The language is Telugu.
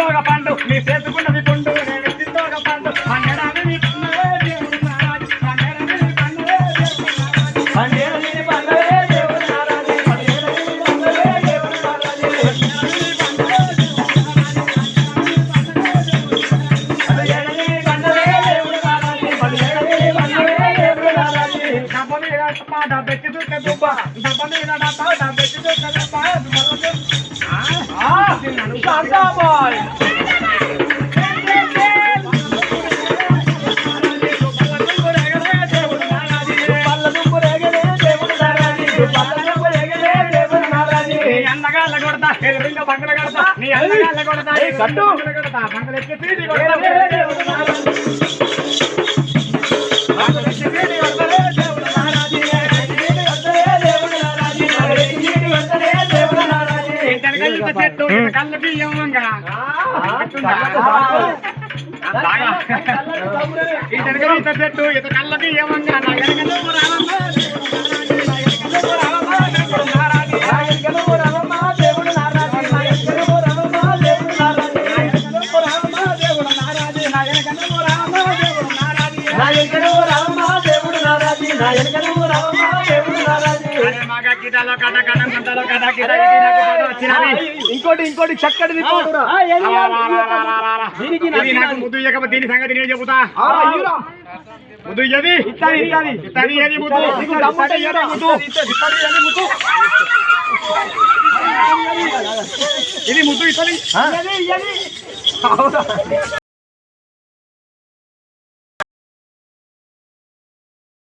నీ చేసుకున్నది పుండు నేను పండు పండడానికి నీ కన్నులే దేవుడు నారాజు పండడానికి నీ కన్నులే దేవుడు నారాజు. నీ దేవుడు నారాజు నీ దేవుడు నారాజు మీద డబ్బా దుక్క మీద డబ్బా దుక్క దేవుడు నారాజు నీ అందగాళ్ళ కొడతా ఎదురుగా బంగళ చెట్టు ఇంత కళ్ళ బియ్యంగా నా దేవుడు నారాజీ నా వెనక నువ్వు ఇంకోటి ఇంకోటి చక్కటి ముద్దు ఇయ్యకపోతే దీని సంగతి నేను చెబుతా. ముద్దు ఇయ్యది? ముద్దు? ముద్దు. ఇది ముద్దు ఇత్తడి? అవునా?